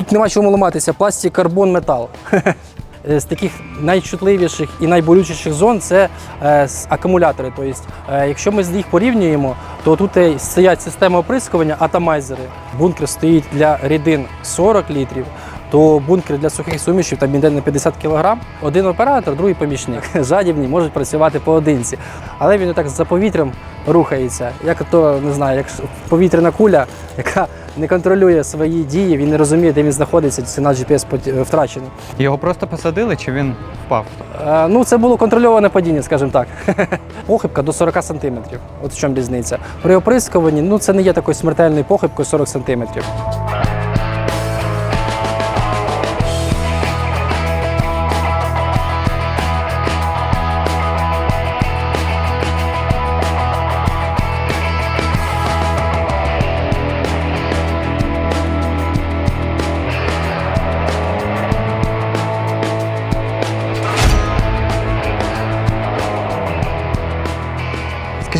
Тут нема чому ламатися. Пластик, карбон, метал. З таких найчутливіших і найболючіших зон це е, акумулятори. Тобто, е, якщо ми з їх порівнюємо, то тут е, стоять системи оприскування, атомайзери. Бункер стоїть для рідин 40 літрів, то бункер для сухих сумішів там іде на 50 кг. Один оператор, другий помічник. Жадібні можуть працювати поодинці. Але він так за повітрям рухається. Як то не знаю, як повітряна куля, яка не контролює свої дії, він не розуміє, де він знаходиться, сигнал GPS пот- втрачений. Його просто посадили чи він впав? Е, Ну, це було контрольоване падіння, скажімо так. Похибка до 40 см. От в чому різниця. При оприскуванні ну, це не є такою смертельною похибкою 40 см.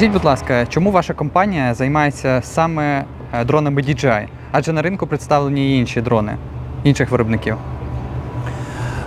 Скажіть, будь ласка, чому ваша компанія займається саме е, дронами DJI? Адже на ринку представлені і інші дрони інших виробників.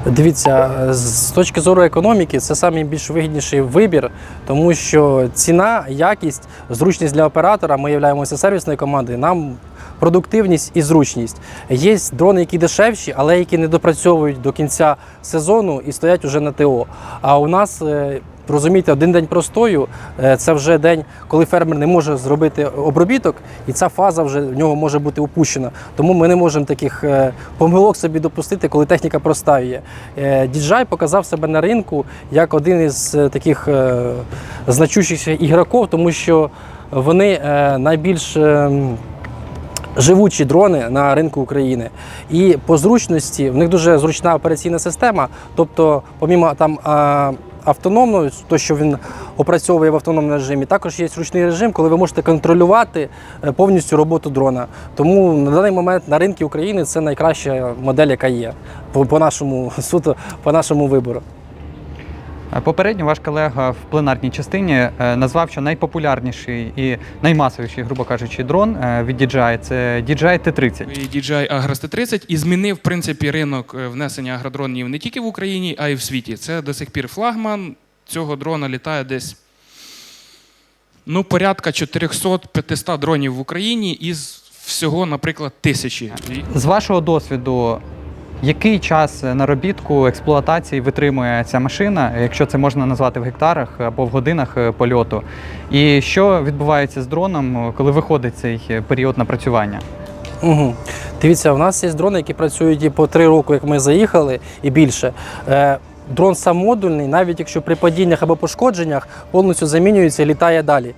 Дивіться, з точки зору економіки, це найбільш вигідніший вибір, тому що ціна, якість, зручність для оператора. Ми являємося сервісною командою. Нам продуктивність і зручність. Є дрони, які дешевші, але які не допрацьовують до кінця сезону і стоять уже на ТО. А у нас е, Розумієте, один день простою е, це вже день, коли фермер не може зробити обробіток, і ця фаза вже в нього може бути упущена. Тому ми не можемо таких е, помилок собі допустити, коли техніка простаює. Е, DJI показав себе на ринку як один із е, таких е, значущих ігроків, тому що вони е, найбільш е, живучі дрони на ринку України. І по зручності в них дуже зручна операційна система. Тобто, помімо там. А, Автономно, то що він опрацьовує в автономному режимі, також є ручний режим, коли ви можете контролювати е, повністю роботу дрона. Тому на даний момент на ринку України це найкраща модель, яка є по нашому суто, по нашому вибору. Е, Попередньо ваш колега в пленарній частині е, назвав, що найпопулярніший і наймасовіший, грубо кажучи, дрон е, від DJI це DJI T30. і DJI Agras T30 і змінив в принципі ринок внесення агродронів не тільки в Україні, а й в світі. Це до сих пір флагман. Цього дрона літає десь ну, порядка 400-500 дронів в Україні із всього, наприклад, тисячі. З вашого досвіду, який час наробітку експлуатації витримує ця машина, якщо це можна назвати в гектарах або в годинах е, польоту? І що відбувається з дроном, коли виходить цей е, період напрацювання? Угу. Дивіться, у нас є дрони, які працюють і по три роки, як ми заїхали, і більше. Е, дрон сам модульний, навіть якщо при падіннях або пошкодженнях повністю замінюється і літає далі.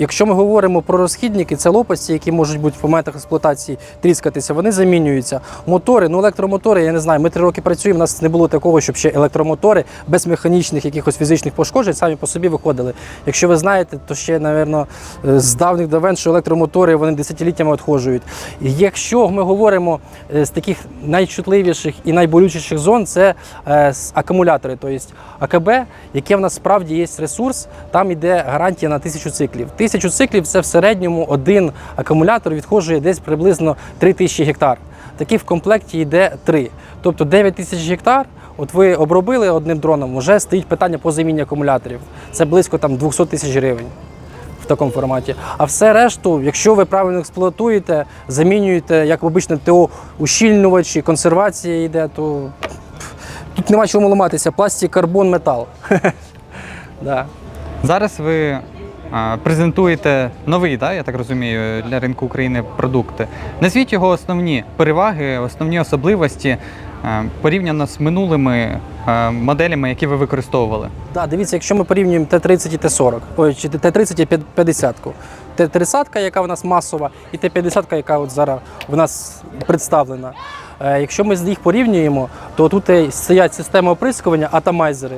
Е, Якщо ми говоримо про розхідники, це лопасті, які можуть бути в моментах експлуатації тріскатися, вони замінюються. Мотори, ну електромотори, я не знаю. Ми три роки працюємо. У нас не було такого, щоб ще електромотори без механічних якихось фізичних пошкоджень самі по собі виходили. Якщо ви знаєте, то ще, напевно, з давних давен, що електромотори вони десятиліттями відходжують. Якщо ми говоримо е, з таких найчутливіших і найболючіших зон, це е, акумулятори, тобто АКБ, яке в нас справді є ресурс, там йде гарантія на тисячу циклів. Тисячу циклів це в середньому один акумулятор відходжує десь приблизно 3 тисячі гектар. Таких в комплекті йде три. Тобто 9 тисяч гектар. От ви обробили одним дроном, вже стоїть питання по заміні акумуляторів. Це близько там 200 тисяч гривень в такому форматі. А все решту, якщо ви правильно експлуатуєте, замінюєте, як обично, ТО ущільнювачі, консервація йде, то тут нема чому ламатися. Пластик, карбон, метал. да. Зараз ви презентуєте новий, да, я так розумію, для ринку України продукти. Назвіть його основні переваги, основні особливості е, порівняно з минулими е, моделями, які ви використовували. Да, дивіться, якщо ми порівнюємо Т-30 і Т-40, чи Т-30 і 50. Т-30, яка в нас масова, і Т-50, яка от зараз в нас представлена. Е, Якщо ми з їх порівнюємо, то тут стоять системи оприскування, атомайзери.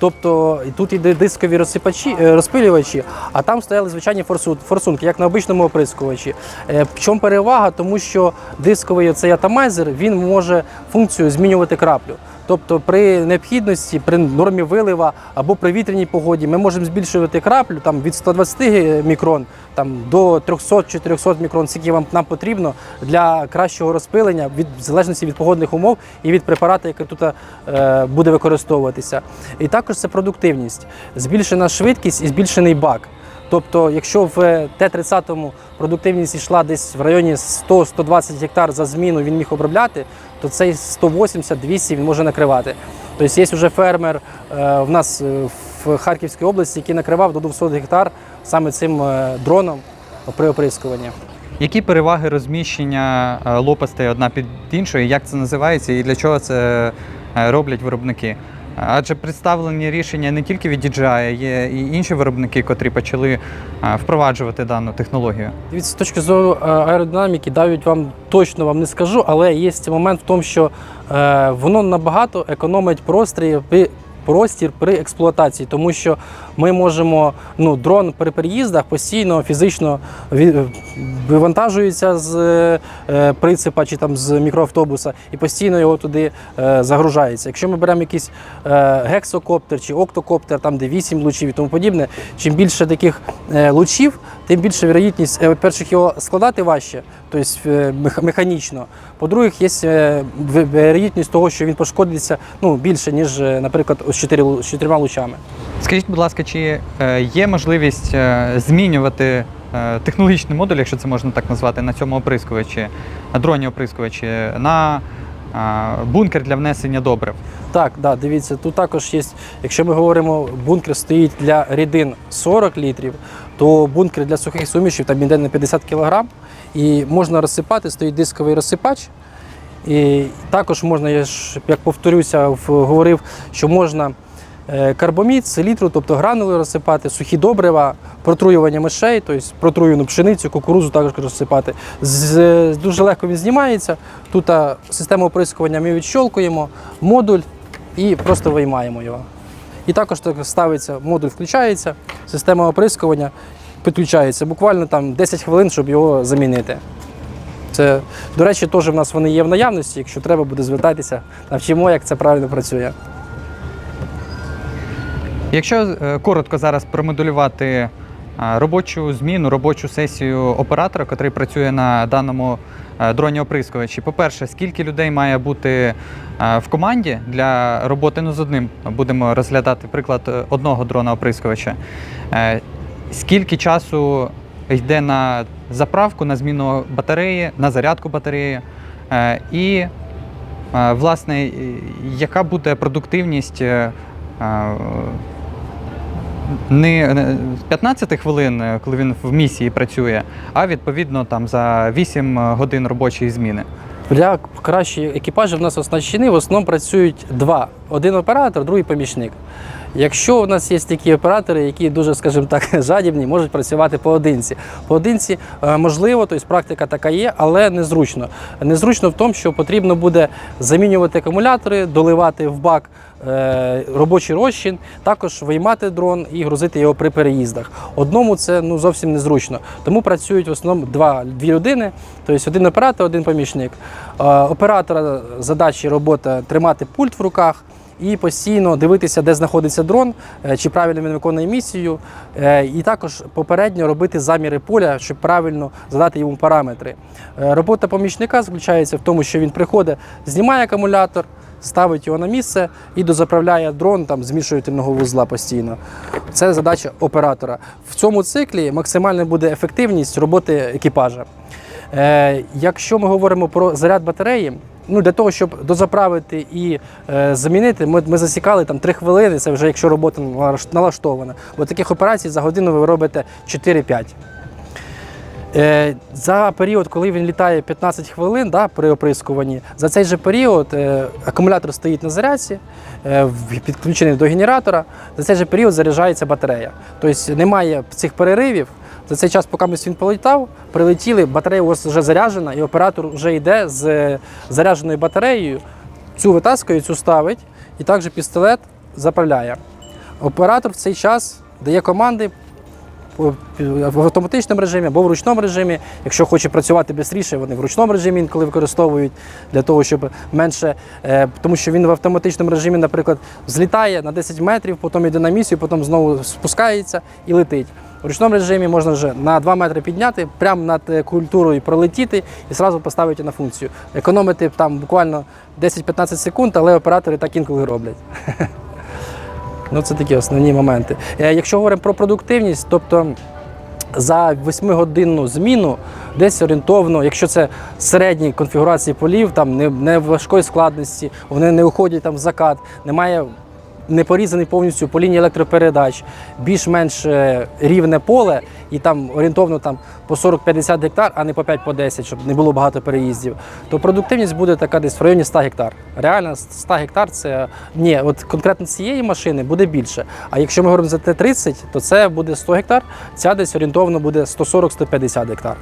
Тобто тут іде дискові розсипачі, е, розпилювачі, а там стояли звичайні форсунки, як на обичному оприскувачі. Е, В чому перевага? Тому що дисковий цей атомайзер він може функцію змінювати краплю. Тобто при необхідності, при нормі вилива або при вітряній погоді ми можемо збільшувати краплю там, від 120 мікрон там, до 300-400 мікрон, скільки вам нам потрібно для кращого розпилення від в залежності від погодних умов і від препарату, який тут е, буде використовуватися. І також це продуктивність, збільшена швидкість і збільшений бак. Тобто, якщо в Т-30 продуктивність йшла десь в районі 100-120 гектар за зміну він міг обробляти, то цей 180-200 він може накривати. Тобто є вже фермер е, в нас е, в Харківській області, який накривав до 200 гектар саме цим е, дроном при оприскуванні. Які переваги розміщення е, лопастей одна під іншою, як це називається і для чого це е, роблять виробники? Адже представлені рішення не тільки від DJI, є і інші виробники, котрі почали е, впроваджувати дану технологію. Дивіться, з точки зору е, аеродинаміки, дають вам точно вам не скажу, але є момент в тому, що е, воно набагато економить простір при, простір при експлуатації, тому що ми можемо ну, дрон при переїздах постійно фізично вивантажується з е, прицепа чи там з мікроавтобуса і постійно його туди е, загружається. Якщо ми беремо якийсь е, гексокоптер чи октокоптер, там де 8 лучів і тому подібне, чим більше таких е, лучів, тим більше вірогідність, е, перших його складати важче, тобто е, механічно. По-друге, є е, вірогідність того, що він пошкодиться ну, більше, ніж, наприклад, з чотирма лучами. Скажіть, будь ласка, чи є можливість змінювати технологічний модуль, якщо це можна так назвати, на цьому оприскувачі, на дроні оприскувачі, на бункер для внесення добрив? Так, да, дивіться, тут також є, якщо ми говоримо, бункер стоїть для рідин 40 літрів, то бункер для сухих сумішів там іде на 50 кг. І можна розсипати, стоїть дисковий розсипач. І також можна, я ж як повторюся, говорив, що можна е, карбомід, селітру, тобто гранули розсипати, сухі добрива, протруювання мишей, тобто протруєну пшеницю, кукурузу також розсипати. Дуже легко він знімається. Тут систему оприскування ми відщолкуємо, модуль і просто виймаємо його. І також так ставиться, модуль включається, система оприскування підключається. Буквально там 10 хвилин, щоб його замінити. Це, до речі, теж в нас вони є в наявності. Якщо треба буде звертатися, навчимо, як це правильно працює. Якщо е, коротко зараз промоделювати е, робочу зміну, робочу сесію оператора, який працює на даному е, дроні оприскувачі, по-перше, скільки людей має бути е, в команді для роботи ну, з одним? Будемо розглядати приклад е, одного дрона оприскувача. Скільки часу йде на заправку, на зміну батареї, на зарядку батареї? І власне, яка буде продуктивність не не 15 хвилин, е, коли він в місії працює, а відповідно там за 8 годин робочої зміни. Для кращої екіпажі в нас оснащені в основному працюють два: один оператор, другий помічник. Якщо у нас є такі оператори, які дуже, скажімо так, жадібні, можуть працювати поодинці. Поодинці е, можливо, тобто практика така є, але незручно. Незручно в тому, що потрібно буде замінювати акумулятори, доливати в бак е, робочий розчин, також виймати дрон і грузити його при переїздах. Одному це ну зовсім незручно. Тому працюють в основному два дві людини, тобто один оператор, один помічник. Е, Оператора задачі робота тримати пульт в руках. І постійно дивитися, де знаходиться дрон, е, чи правильно він виконує місію, е, і також попередньо робити заміри поля, щоб правильно задати йому параметри. Е, Робота помічника заключається в тому, що він приходить, знімає акумулятор, ставить його на місце і дозаправляє дрон там змішувального вузла постійно. Це задача оператора. В цьому циклі максимальна буде ефективність роботи екіпажа. Якщо ми говоримо про заряд батареї, ну для того, щоб дозаправити і е, замінити, ми, ми засікали там 3 хвилини, це вже якщо робота налаштована. Бо таких операцій за годину ви робите 4-5. Е, За період, коли він літає 15 хвилин да, при оприскуванні, за цей же період е, акумулятор стоїть на зарядці, е, підключений до генератора. За цей же період заряджається батарея. Тобто немає цих переривів. За цей час, поки він політав, прилетіли, батарея у вас вже заряджена, і оператор вже йде з зарядженою батареєю, цю витаскує, цю ставить, і також пістолет заправляє. Оператор в цей час дає команди в автоматичному режимі або в ручному режимі. Якщо хоче працювати швидше, вони в ручному режимі інколи використовують для того, щоб менше, е, тому що він в автоматичному режимі, наприклад, злітає на 10 метрів, потім йде на місію, потім знову спускається і летить. В ручному режимі можна вже на 2 метри підняти, прямо над е, культурою пролетіти і одразу поставити на функцію. Економити там буквально 10-15 секунд, але оператори так інколи роблять. Ну, це такі основні моменти. Е, Якщо говоримо про продуктивність, тобто за 8-годинну зміну десь орієнтовно, якщо це середні конфігурації полів, там не, не важкої складності, вони не уходять там в закат, немає не порізаний повністю по лінії електропередач, більш-менш е, рівне поле, і там орієнтовно там по 40-50 гектар, а не по 5 по 10, щоб не було багато переїздів, то продуктивність буде така десь в районі 100 гектар. Реально 100 гектар це ні, от конкретно цієї машини буде більше. А якщо ми говоримо за Т-30, то це буде 100 гектар, ця десь орієнтовно буде 140-150 гектар.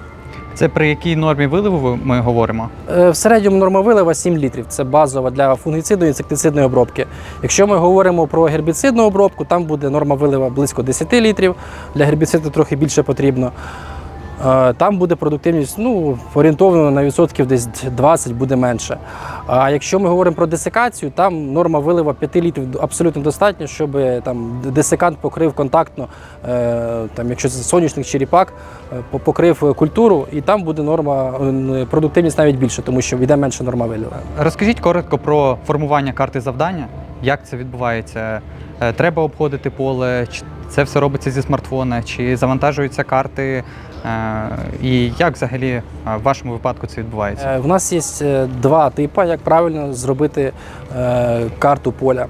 Це при якій нормі виливу ми говоримо? Е, В середньому норма вилива 7 літрів. Це базова для фунгіцидної інсектицидної обробки. Якщо ми говоримо про гербіцидну обробку, там буде норма вилива близько 10 літрів. Для гербіциду трохи більше потрібно. Е, Там буде продуктивність ну, орієнтовно на відсотків десь 20 буде менше. А якщо ми говоримо про десикацію, там норма вилива 5 літрів абсолютно достатньо, щоб там десикант покрив контактно, е, там, якщо це сонячник чи ріпак, е, покрив культуру, і там буде норма продуктивність навіть більше, тому що йде менше норма вилива. Розкажіть коротко про формування карти завдання. Як це відбувається? Треба обходити поле, чи це все робиться зі смартфона, чи завантажуються карти? Е, І як взагалі е, в вашому випадку це відбувається? Е, У нас є е, два типи, як правильно зробити е, карту поля.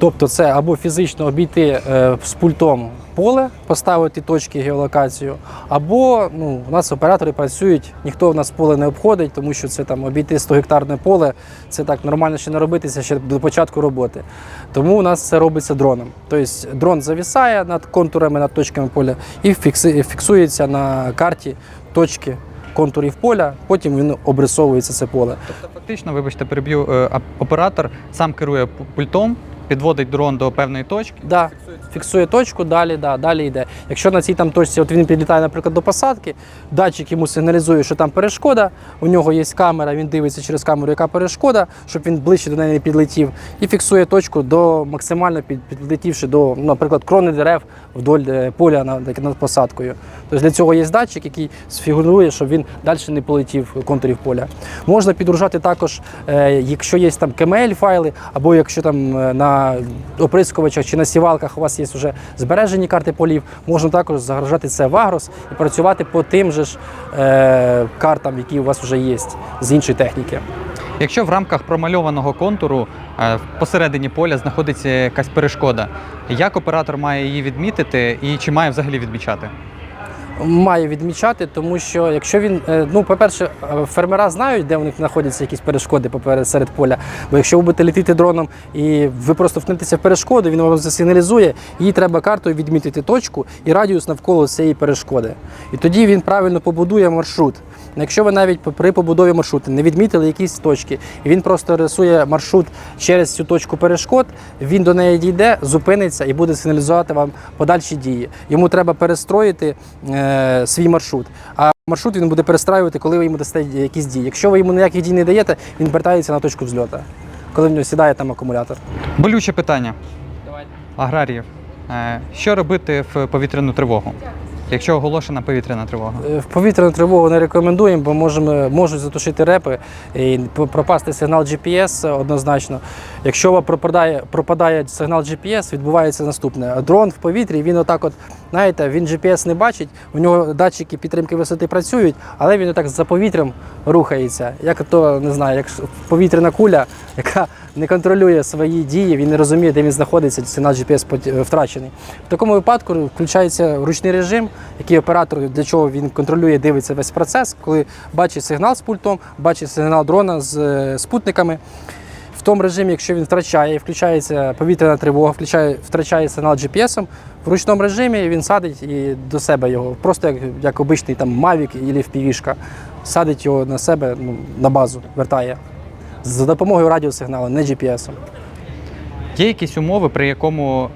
Тобто це або фізично обійти е, з пультом поле, поставити точки геолокацію, або ну, у нас оператори працюють, ніхто в нас поле не обходить, тому що це там обійти 100 гектарне поле, це так нормально ще не робитися ще до початку роботи. Тому у нас це робиться дроном. Тобто дрон завісає над контурами, над точками поля і фіксується на карті точки контурів поля, потім він обрисовується це поле. Тобто, фактично, вибачте, переб'ю, е, оператор сам керує пультом, підводить дрон до певної точки. Да, фіксує точку, далі, да, далі йде. Якщо на цій там точці от він підлітає, наприклад, до посадки, датчик йому сигналізує, що там перешкода, у нього є камера, він дивиться через камеру, яка перешкода, щоб він ближче до неї не підлетів, і фіксує точку до максимально під, підлетівши до, наприклад, крони дерев вдоль е, поля над, посадкою. Тобто для цього є датчик, який сфігурує, щоб він далі не полетів контурів поля. Можна підгружати також, е, якщо є там KML-файли, або якщо там е, на оприскувачах чи на сівалках у вас є вже збережені карти полів, можна також загружати це в Агрос і працювати по тим же ж картам, які у вас вже є з іншої техніки. Якщо в рамках промальованого контуру е, посередині поля знаходиться якась перешкода, як оператор має її відмітити і чи має взагалі відмічати? Має відмічати, тому що якщо він, е, ну, по-перше, е, фермера знають, де у них знаходяться якісь перешкоди поперед серед поля. Бо якщо ви будете летіти дроном і ви просто втнетеся в перешкоду, він вам засигналізує, їй треба картою відмітити точку і радіус навколо цієї перешкоди. І тоді він правильно побудує маршрут. Якщо ви навіть при побудові маршруту не відмітили якісь точки, і він просто рисує маршрут через цю точку перешкод, він до неї дійде, зупиниться і буде сигналізувати вам подальші дії. Йому треба перестроїти е, свій маршрут. А маршрут він буде перестраювати, коли ви йому дасте якісь дії. Якщо ви йому ніяких дій не даєте, він вертається на точку взльоту, коли в нього сідає там акумулятор. Болюче питання аграріїв. Е, Що робити в повітряну тривогу, якщо оголошена повітряна тривога? Е, В повітряну тривогу не рекомендуємо, бо можемо, можуть затушити репи і пропасти сигнал GPS однозначно. Якщо пропадає, пропадає сигнал GPS, відбувається наступне. Дрон в повітрі, він отак от, знаєте, він GPS не бачить, у нього датчики підтримки висоти працюють, але він отак за повітрям рухається. Як то не знаю, як повітряна куля, яка не контролює свої дії, він не розуміє, де він знаходиться, сигнал GPS втрачений. В такому випадку включається ручний режим, який оператор для чого він контролює, дивиться весь процес, коли бачить сигнал з пультом, бачить сигнал дрона з е, спутниками. В тому режимі, якщо він втрачає, включається повітряна тривога, включає, втрачає сигнал GPS, в ручному режимі він садить і до себе його, просто як, як обичний там Mavic або FPV-шка, садить його на себе ну, на базу, вертає. За допомогою радіосигналу, не GPS. Є якісь умови, при якому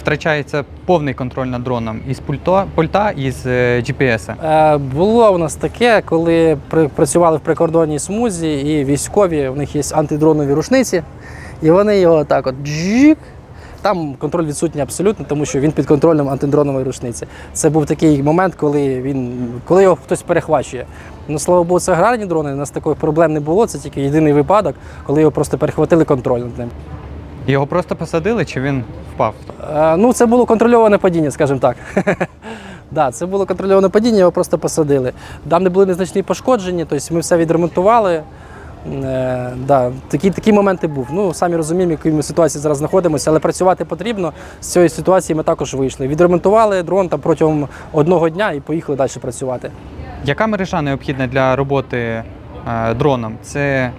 втрачається повний контроль над дроном із пульто, пульта із е, GPS. Е, Було у нас таке, коли працювали в прикордонній смузі, і військові, у них є антидронові рушниці, і вони його так от джик. Там контроль відсутній абсолютно, тому що він під контролем антидронової рушниці. Це був такий момент, коли він коли його хтось перехвачує. Ну, слава Богу, це аграрні дрони, у нас таких проблем не було. Це тільки єдиний випадок, коли його просто перехватили контроль над ним. Його просто посадили чи він впав? Е, Ну, це було контрольоване падіння, скажімо так. Да, це було контрольоване падіння, його просто посадили. Там не були незначні пошкодження, тобто ми все відремонтували. Е, да, такі, такі моменти був. Ну, самі розуміємо, в якій ми ситуації зараз знаходимося, але працювати потрібно. З цієї ситуації ми також вийшли. Відремонтували дрон там протягом одного дня і поїхали далі працювати. Яка мережа необхідна для роботи е, дроном? Це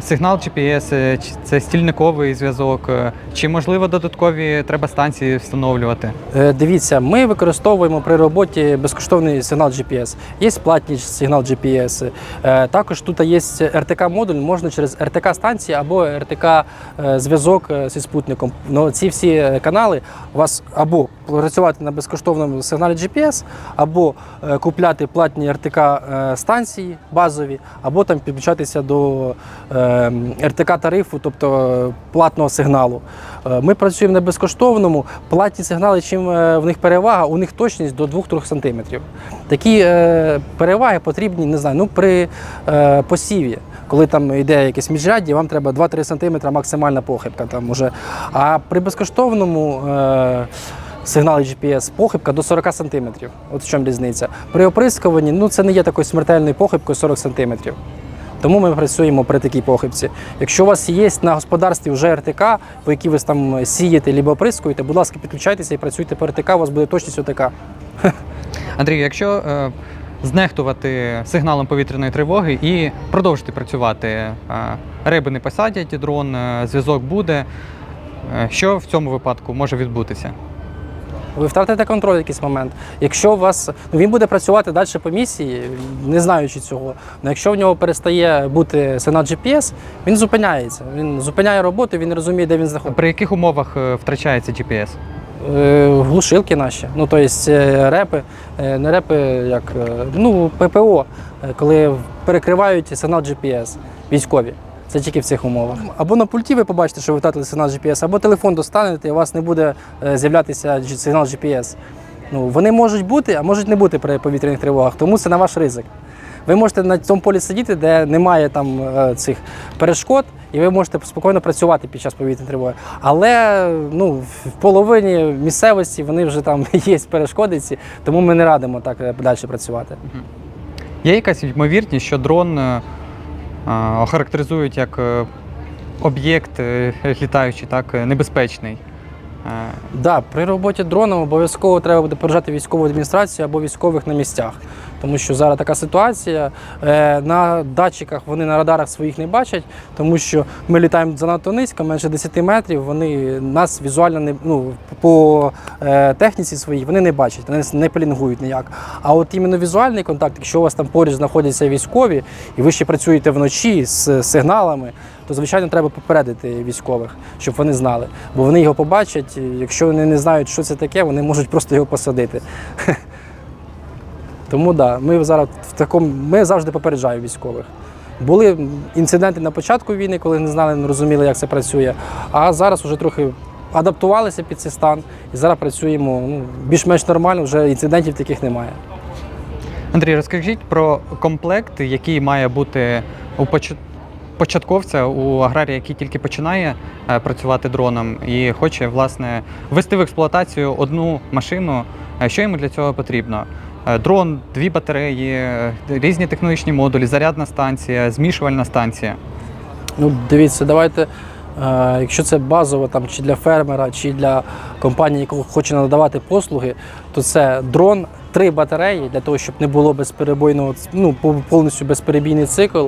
сигнал GPS, е, це стільниковий зв'язок, е, чи можливо додаткові треба станції встановлювати? Е, Дивіться, ми використовуємо при роботі безкоштовний сигнал GPS. Є платний сигнал GPS. Е, Також тут є РТК-модуль, можна через РТК-станції або РТК-зв'язок е, зі спутником. Ну, ці всі е, канали у вас або працювати на безкоштовному сигналі GPS, або е, купляти платні РТК-станції базові, або там підключатися до е, РТК-тарифу, тобто е, платного сигналу. Е, Ми працюємо на безкоштовному. Платні сигнали, чим в них перевага, у них точність до 2-3 см. Такі переваги потрібні, не знаю, ну при посіві. Коли там йде якесь міжряддя, вам треба 2-3 см максимальна похибка. Там уже. А при безкоштовному е, сигналі GPS похибка до 40 см. От в чому різниця. При оприскуванні ну, це не є такою смертельною похибкою 40 см. Тому ми працюємо при такій похибці. Якщо у вас є на господарстві вже РТК, по якій ви там сієте або оприскуєте, будь ласка, підключайтеся і працюйте по РТК, у вас буде точність ОТК. Андрій, якщо е, знехтувати сигналом повітряної тривоги і продовжити працювати, е, риби не посадять, дрон, е, зв'язок буде. е, Що в цьому випадку може відбутися? Ви втратите контроль в якийсь момент. Якщо у вас ну він буде працювати далі по місії, не знаючи цього. Але якщо в нього перестає бути сигнал GPS, він зупиняється. Він зупиняє роботу, він не розуміє, де він знаходиться. При яких умовах е, втрачається GPS? Е, глушилки наші, ну тобто репи, не репи, як ну ППО, коли перекривають сигнал GPS військові. Це тільки в цих умовах. Або на пульті ви побачите, що ви втратили сигнал GPS, або телефон достанете, і у вас не буде е, з'являтися сигнал GPS. Ну, вони можуть бути, а можуть не бути при повітряних тривогах, тому це на ваш ризик. Ви можете на цьому полі сидіти, де немає там е, цих перешкод, і ви можете спокійно працювати під час повітряної тривоги. Але ну, в половині місцевості вони вже там є перешкоди, ці, тому ми не радимо так е, далі працювати. Є якась ймовірність, що дрон охарактеризують як е, об'єкт е, літаючий, так, е, небезпечний. Да, при роботі дроном обов'язково треба буде поражати військову адміністрацію або військових на місцях. Тому що зараз така ситуація. Е, на датчиках вони на радарах своїх не бачать, тому що ми літаємо занадто низько, менше 10 метрів. Вони нас візуально не ну, по е, техніці своїй вони не бачать, вони не пелінгують ніяк. А от іменно візуальний контакт, якщо у вас там поруч знаходяться військові, і ви ще працюєте вночі з сигналами, то звичайно треба попередити військових, щоб вони знали. Бо вони його побачать. Якщо вони не знають, що це таке, вони можуть просто його посадити. Тому да, ми зараз в такому, ми завжди попереджаємо військових. Були інциденти на початку війни, коли не знали, не розуміли, як це працює. А зараз вже трохи адаптувалися під цей стан і зараз працюємо ну, більш-менш нормально, вже інцидентів таких немає. Андрій, розкажіть про комплект, який має бути у поч- початковця, у аграрія, який тільки починає е, працювати дроном і хоче власне ввести в експлуатацію одну машину. Е, Що йому для цього потрібно? Е, Дрон, дві батареї, різні технологічні модулі, зарядна станція, змішувальна станція. Ну, дивіться, давайте, якщо це базово там, чи для фермера, чи для компанії, яка хоче надавати послуги, то це дрон, три батареї для того, щоб не було безперебойного, ну, повністю безперебійний цикл,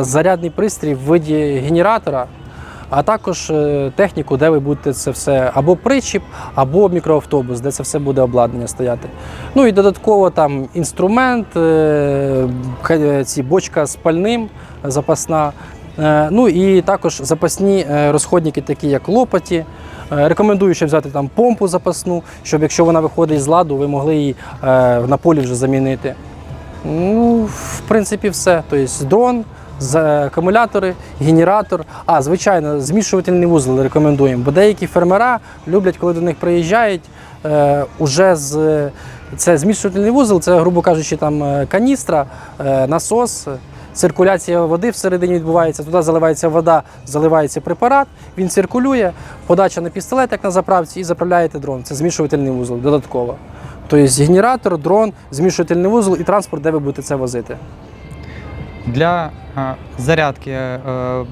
зарядний пристрій в виді генератора. А також е, техніку, де ви будете це все або причіп, або мікроавтобус, де це все буде обладнання стояти. Ну і додатково там інструмент, е, ці бочка з пальним запасна, Е, Ну і також запасні е, розходники, такі як лопаті. Е, Рекомендую ще взяти там помпу запасну, щоб якщо вона виходить з ладу, ви могли її е, на полі вже замінити. Ну, в принципі, все. Тобто дрон, акумулятори, генератор. А, звичайно, змішувальний вузол рекомендуємо, бо деякі фермера люблять, коли до них приїжджають, е, уже з це змішувальний вузол, це, грубо кажучи, там е, каністра, е, насос. Циркуляція води всередині відбувається, туди заливається вода, заливається препарат, він циркулює, подача на пістолет, як на заправці, і заправляєте дрон. Це змішувальний вузол додатково. Тобто генератор, дрон, змішувальний вузол і транспорт, де ви будете це возити. Для е, зарядки е,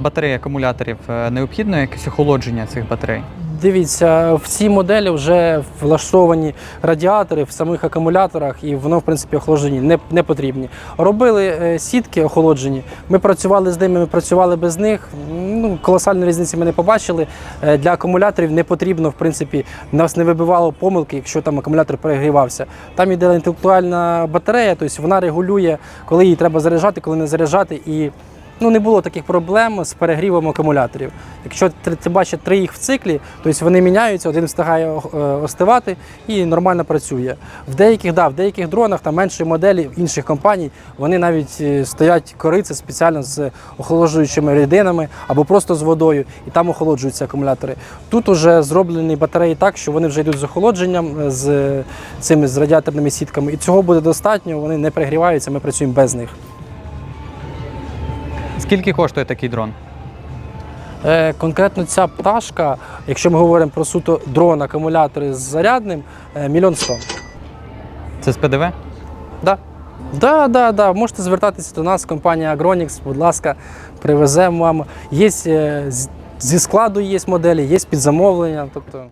батарей акумуляторів е, необхідно якесь охолодження цих батарей. Дивіться, в цій моделі вже влаштовані радіатори в самих акумуляторах, і воно, в принципі, охолоджені не, не потрібні. Робили е, сітки охолоджені. Ми працювали з ними, ми працювали без них. Ну, колосальної різниці ми не побачили. Е, Для акумуляторів не потрібно, в принципі, нас не вибивало помилки, якщо там акумулятор перегрівався. Там іде інтелектуальна батарея, тобто вона регулює, коли її треба заряджати, коли не заряджати. І ну, не було таких проблем з перегрівом акумуляторів. Якщо ти, бачиш три їх в циклі, тобто вони міняються, один встигає е, остивати і нормально працює. В деяких, да, в деяких дронах там менші моделі інших компаній, вони навіть е, стоять кориці спеціально з охолоджуючими рідинами або просто з водою, і там охолоджуються акумулятори. Тут уже зроблені батареї так, що вони вже йдуть з охолодженням, е, з цими з радіаторними сітками, і цього буде достатньо, вони не перегріваються, ми працюємо без них. Скільки коштує такий дрон? Е, Конкретно ця пташка, якщо ми говоримо про суто дрон, акумулятори з зарядним, е, мільйон сто. Це з ПДВ? Да. Да, да, да. Можете звертатися до нас, компанія Agronix, будь ласка, привеземо вам. Є е, зі складу є моделі, є під замовлення. Тобто